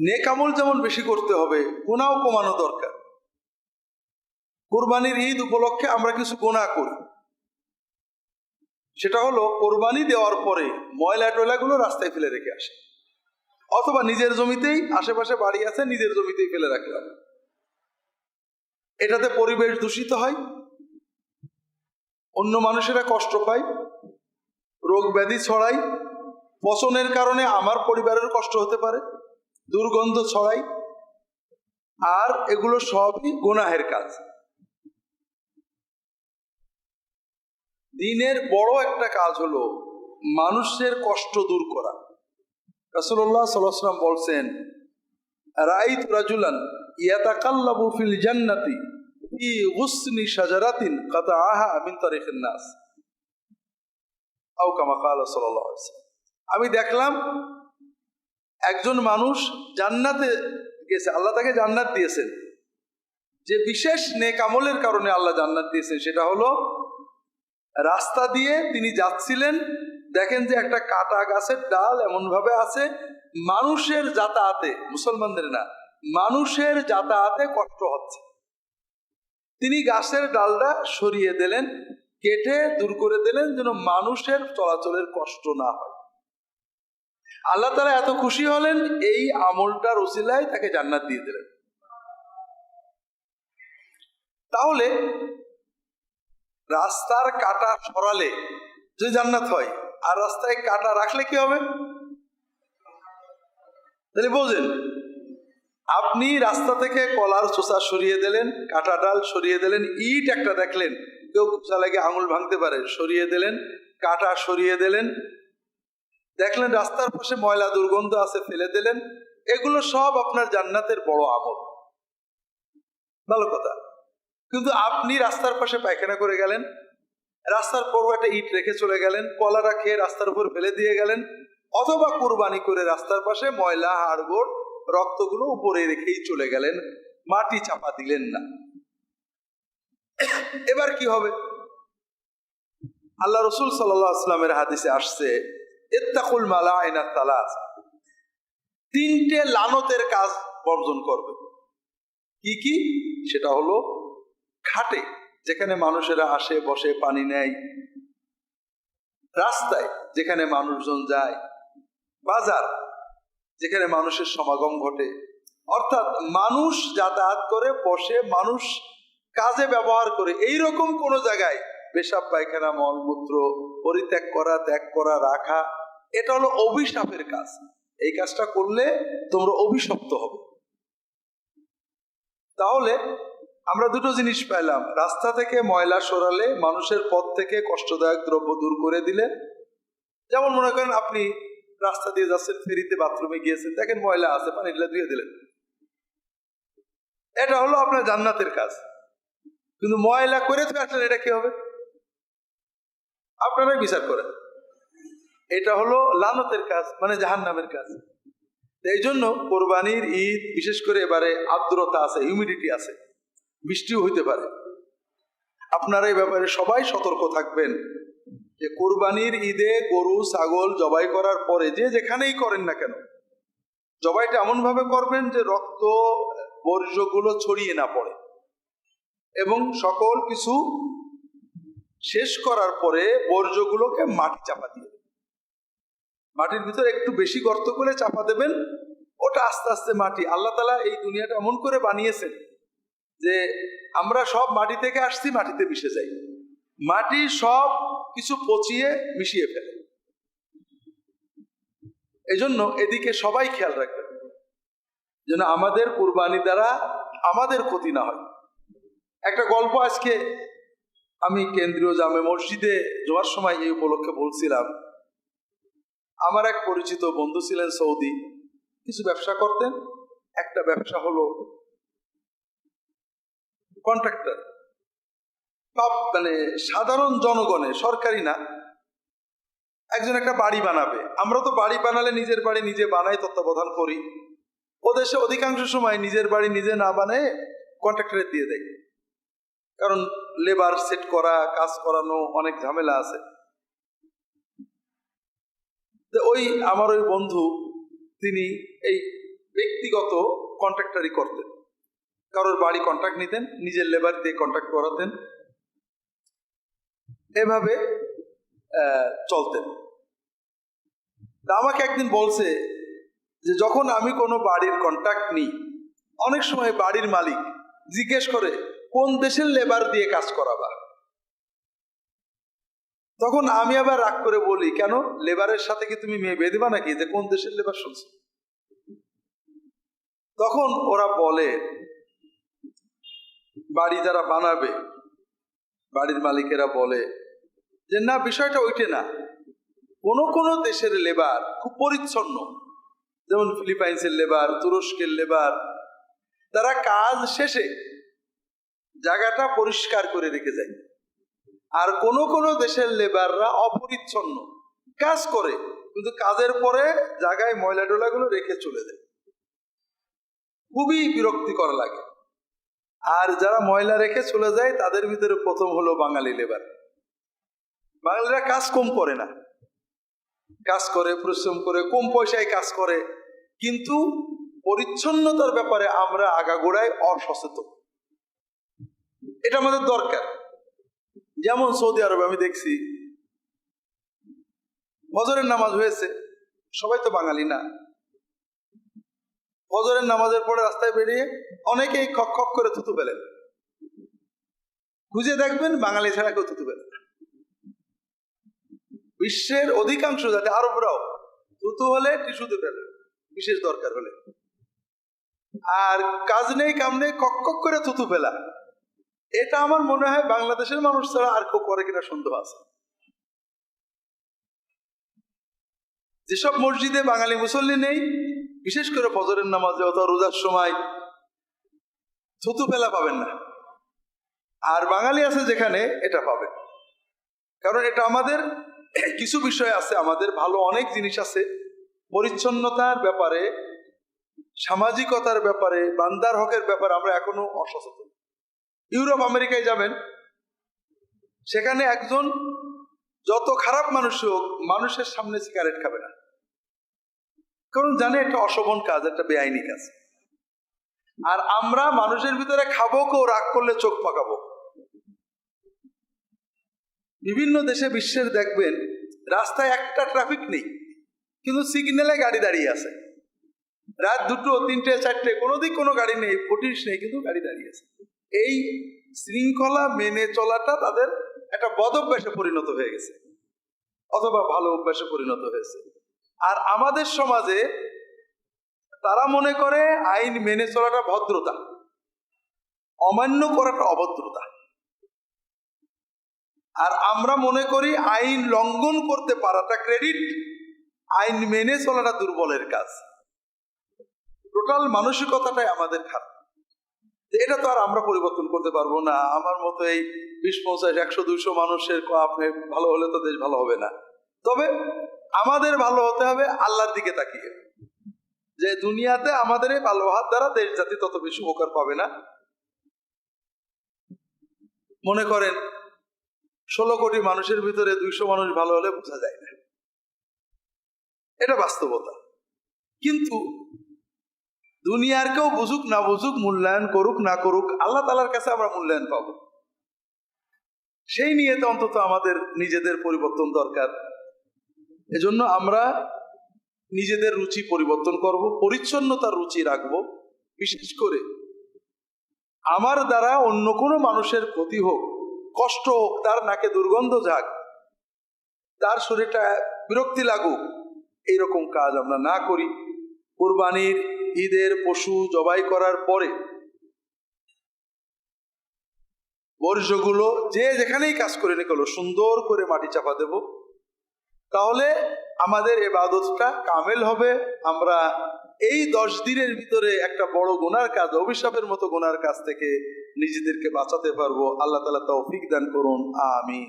নেকামল যেমন বেশি করতে হবে, গুণাও কমানো দরকার। কোরবানির ঈদ উপলক্ষে আমরা কিছু গোনা করি। সেটা হলো, কোরবানি দেওয়ার পরে ময়লা টয়লাগুলো রাস্তায় ফেলে রেখে আসে। অথবা নিজের জমিতেই, আশেপাশে বাড়ি আছে, নিজের জমিতেই ফেলে রাখলাম এটাতে পরিবেশ দূষিত হয়, অন্য মানুষেরা কষ্ট পায় রোগ ব্যাধি ছড়ায়, পচনের কারণে আমার পরিবারের কষ্ট হতে পারে। দুর্গন্ধ ছড়াই, আর এগুলো সবই গোনাহের কাজ। দিনের বড় একটা কাজ হলো মানুষের কষ্ট দূর করা। আলাইহি ওয়াসাল্লাম বলছেন রাইত রাজুলান ইয়াতাকাল্লাবু ফিল জান্নাতি ফি গুসনি শাজারাতিন কাতাআহা মিন তারিখিন নাস। আও কামা ক্বালা সাল্লাল্লাহু আমি দেখলাম একজন মানুষ জান্নাতে গেছে, আল্লাহ তাকে জান্নাত দিয়েছেন। যে বিশেষ নেক আমলের কারণে আল্লাহ জান্নাত দিয়েছেন, সেটা হলো রাস্তা দিয়ে তিনি যাচ্ছিলেন, দেখেন যে একটা কাটা গাছের ডাল এমন ভাবে আছে, মানুষের যাতায়াতে, মুসলমানদের না, মানুষের যাতায়াতে কষ্ট হচ্ছে। তিনি গাছের ডালটা সরিয়ে দিলেন, কেটে দূর করে দিলেন যেন মানুষের চলাচলের কষ্ট না হয়। আল্লাহ তারা এত খুশি হলেন, এই আমলটার ওসিলায় তাকে জান্নাত দিয়ে দিলেন। তাহলে রাস্তার কাটা সরালে যদি জান্নাত হয়, আর রাস্তায় কাটা রাখলে কি হবে? তাহলে বোঝেন, আপনি রাস্তা থেকে কলার চোষা সরিয়ে দিলেন, কাটা ডাল সরিয়ে দিলেন, ইট একটা দেখলেন, কেউ কুচা লাগে আঙুল ভাঙতে পারে, সরিয়ে দিলেন, কাটা সরিয়ে দিলেন দেখলেন রাস্তার পাশে ময়লা দুর্গন্ধ আছে, ফেলে দিলেন। এগুলো সব আপনার জান্নাতের বড় আমল। ভালো কথা। কিন্তু আপনি রাস্তার পাশে পায়খানা করে গেলেন, রাস্তার পর একটা ইট রেখে চলে গেলেন কলারা খেয়ে রাস্তার উপর ফেলে দিয়ে গেলেন, অথবা কুরবানি করে রাস্তার পাশে ময়লা, হাড়গোড়, রক্তগুলো উপরে রেখেই চলে গেলেন, মাটি চাপা দিলেন না। এবার কি হবে? আল্লাহ রসুল সাল্লাহ আসলামের হাদিসে আসছে ইত্তাকুল মালা আইনা তালাস। তিনটে লানতের কাজ বর্জন করবে। কি কি? সেটা হলো খাটে, যেখানে মানুষেরা আসে, বসে, পানি নেয়। রাস্তায়, যেখানে মানুষজন যায়। বাজার, যেখানে মানুষের সমাগম ঘটে। অর্থাৎ মানুষ যাতায়াত করে, বসে, মানুষ কাজে ব্যবহার করে। এই রকম কোনো জায়গায় পেশাব পায়খানা, মলমূত্র পরিত্যাগ করা, ত্যাগ করা, রাখা এটা হলো অভিশাপের কাজ। এই কাজটা করলে তোমরা অভিশপ্ত হবে। তাহলে আমরা দুটো জিনিস পাইলাম। রাস্তা থেকে ময়লা সরালে মানুষের পথ থেকে কষ্টদায়ক দ্রব্য দূর করে দিলে। যেমন মনে করেন আপনি রাস্তা দিয়ে যাচ্ছেন, ফেরিতে বাথরুমে গিয়েছেন, দেখেন ময়লা আছে, পানি ঢেলে ধুয়ে দিলেন। এটা হলো আপনার জান্নাতের কাজ। কিন্তু ময়লা করে তো আসলেন, এটা কি হবে? আপনারাই বিচার করেন। এটা হলো লানতের কাজ মানে জাহান নামের কাজ। এই জন্য কোরবানির ঈদ, বিশেষ করে এবারে আর্দ্রতা আছে হিউমিডিটি আছে, বৃষ্টিও হইতে পারে। আপনারা এই ব্যাপারে সবাই সতর্ক থাকবেন যে কোরবানির ঈদে গরু, ছাগল জবাই করার পরে যে যেখানেই করেন না কেন, জবাইটা এমন ভাবে করবেন যে রক্ত, বর্জ্যগুলো ছড়িয়ে না পড়ে। এবং সকল কিছু শেষ করার পরে বর্জ্যগুলোকে মাটি চাপা দিয়ে। মাটির ভিতরে একটু বেশি গর্ত করে চাপা দেবেন, ওটা আস্তে আস্তে মাটি। আল্লাহ তালা এই দুনিয়াটা এমন করে বানিয়েছেন যে আমরা সব মাটি থেকে আসছি, মাটিতে মিশে যাই। মাটি সব কিছু পচিয়ে মিশিয়ে ফেলে। এজন্য এদিকে সবাই খেয়াল রাখবেন, যেন আমাদের কুরবানি দ্বারা আমাদের ক্ষতি না হয়। একটা গল্প আজকে আমি কেন্দ্রীয় জামে মসজিদে যাওয়ার সময় এই উপলক্ষে বলছিলাম আমার এক পরিচিত বন্ধু ছিলেন সৌদি। কিছু ব্যবসা করতেন। একটা ব্যবসা হলো কন্ট্রাক্টর মানে সাধারণ জনগণে, সরকারি না। একজন একটা বাড়ি বানাবে। আমরা তো বাড়ি বানালে নিজের বাড়ি নিজে বানাই, তত্ত্বাবধান করি। ও দেশে অধিকাংশ সময় নিজের বাড়ি নিজে না বানায় কন্ট্রাক্টরে দিয়ে দেয়। কারণ লেবার সেট করা, কাজ করানো অনেক ঝামেলা আছে। ওই আমার ওই বন্ধু, তিনি এই ব্যক্তিগত কন্ট্রাক্টারি করতেন কারোর বাড়ি কন্ট্রাক্ট নিতেন, নিজের লেবার দিয়ে কন্ট্রাক্ট করাতেন। এভাবে চলতেন। আমাকে একদিন বলছে যে, যখন আমি কোনো বাড়ির কন্ট্রাক্ট নিই, অনেক সময় বাড়ির মালিক জিজ্ঞেস করে, কোন দেশের লেবার দিয়ে কাজ করাবা? তখন আমি আবার রাগ করে বলি, কেন? লেবারের সাথে কি তুমি মেয়ে বেঁধবা নাকি? যে কোন দেশের লেবার শুনছো? তখন ওরা বলে, বাড়ি যারা বানাবে, বাড়ির মালিকেরা বলে যে, না, বিষয়টা ওইটে না। কোন কোন দেশের লেবার খুব পরিচ্ছন্ন। যেমন ফিলিপাইন্সের লেবার, তুরস্কের লেবার, তারা কাজ শেষে জায়গাটা পরিষ্কার করে রেখে যায়। আর কোন কোন দেশের লেবাররা অপরিচ্ছন্ন। কাজ করে, কিন্তু কাজের পরে জায়গায় ময়লা টোলাগুলো রেখে চলে যায়। খুবই বিরক্তিকর লাগে। আর যারা ময়লা রেখে চলে যায়, তাদের ভিতরে প্রথম হলো বাঙালি লেবার বাঙালিরা কাজ কম করে না। কাজ করে, পরিশ্রম করে, কম পয়সায় কাজ করে। কিন্তু পরিচ্ছন্নতার ব্যাপারে আমরা আগাগোড়ায় অসচেতন। এটা আমাদের দরকার। যেমন সৌদি আরবে, আমি দেখছি। ফজরের নামাজ হয়েছে। সবাই তো বাঙালি না। ফজরের নামাজের পরে রাস্তায় বেরিয়ে অনেকেই খক খক করে থুতু ফেলেন। খুঁজে দেখবেন বাঙালি ছাড়া কেউ থুতু ফেলে না। বিশ্বের অধিকাংশ জাতি আরবরাও থুতু হলে টিস্যুতে ফেলে বিশেষ দরকার হলে। আর কাজ নেই, কাম নেই কক কক করে থুতু ফেলা। এটা আমার মনে হয় বাংলাদেশের মানুষ ছাড়া আর কেউ করে কিনা সন্দেহ আছে। যেসব মসজিদে বাঙালি মুসল্লি নেই, বিশেষ করে ফজরের নামাজে অথবা রোজার সময় থুতু ফেলা পাবেন না। আর বাঙালি আছে যেখানে এটা পাবেন কারণ এটা আমাদের কিছু বিষয় আছে, আমাদের ভালো অনেক জিনিস আছে। পরিচ্ছন্নতার ব্যাপারে, সামাজিকতার ব্যাপারে, বান্দার হকের ব্যাপারে আমরা এখনও অসচেতন। ইউরোপ, আমেরিকায় যাবেন, সেখানে একজন যত খারাপ মানুষ হোক, মানুষের সামনে সিগারেট খাবে না। কারণ জানে একটা অশোভন কাজ, একটা বেআইনি কাজ। আর আমরা মানুষের ভিতরে খাব কেউ রাগ করলে চোখ পাকাবো। বিভিন্ন দেশে বিশ্বের দেখবেন, রাস্তায় একটা ট্রাফিক নেই, কিন্তু সিগন্যালে গাড়ি দাঁড়িয়ে আছে। রাত দুটো, তিনটে, চারটে, কোনো দিক কোনো গাড়ি নেই পুলিশ নেই, কিন্তু গাড়ি দাঁড়িয়ে আছে। এই শৃঙ্খলা মেনে চলাটা তাদের একটা বদ অভ্যাসে পরিণত হয়ে গেছে। অথবা ভালো অভ্যাসে পরিণত হয়েছে। আর আমাদের সমাজে তারা মনে করে আইন মেনে চলাটা ভদ্রতা। অমান্য করাটা অভদ্রতা। আর আমরা মনে করি আইন লঙ্ঘন করতে পারাটা ক্রেডিট। আইন মেনে চলাটা দুর্বলের কাজ। টোটাল মানসিকতাটাই আমাদের খারাপ। এটা তো আর আমরা পরিবর্তন করতে পারব না। আমার মতো এই বিশ, পঞ্চাশ, একশো, দুইশো মানুষের আপনি ভালো হলে তো দেশ ভালো হবে না। তবে আমাদের ভালো হতে হবে আল্লাহর দিকে তাকিয়ে। যে দুনিয়াতে আমাদের এই ভালো হাত দ্বারা দেশ জাতি তত বেশি উপকার পাবে না। মনে করেন, ষোলো কোটি মানুষের ভিতরে দুইশো মানুষ ভালো হলে বোঝা যায় না। এটা বাস্তবতা। কিন্তু দুনিয়ার কেউ বুঝুক না বুঝুক, মূল্যায়ন করুক না করুক, আল্লাহ তালার কাছে আমরা মূল্যায়ন পাব। সেই নিয়ে তো অন্তত আমাদের নিজেদের পরিবর্তন দরকার। এজন্য আমরা নিজেদের রুচি পরিবর্তন করব, পরিচ্ছন্নতার রুচি রাখব। বিশেষ করে আমার দ্বারা অন্য কোনো মানুষের ক্ষতি হোক, কষ্ট হোক, তার নাকে দুর্গন্ধ যাক, তার শরীরটা বিরক্তি লাগুক, এইরকম কাজ আমরা না করি। কোরবানির ঈদের পশু জবাই করার পরে বর্জ্যগুলো যে যেখানেই কাজ করে নিকলো সুন্দর করে মাটি চাপা দেব। তাহলে আমাদের এবাদতটা কামেল হবে। আমরা এই দশ দিনের ভিতরে একটা বড় গোনার কাজ, অভিশাপের মতো গোনার কাজ থেকে নিজেদেরকে বাঁচাতে পারব। আল্লাহ তালা তৌফিক দান করুন। আমি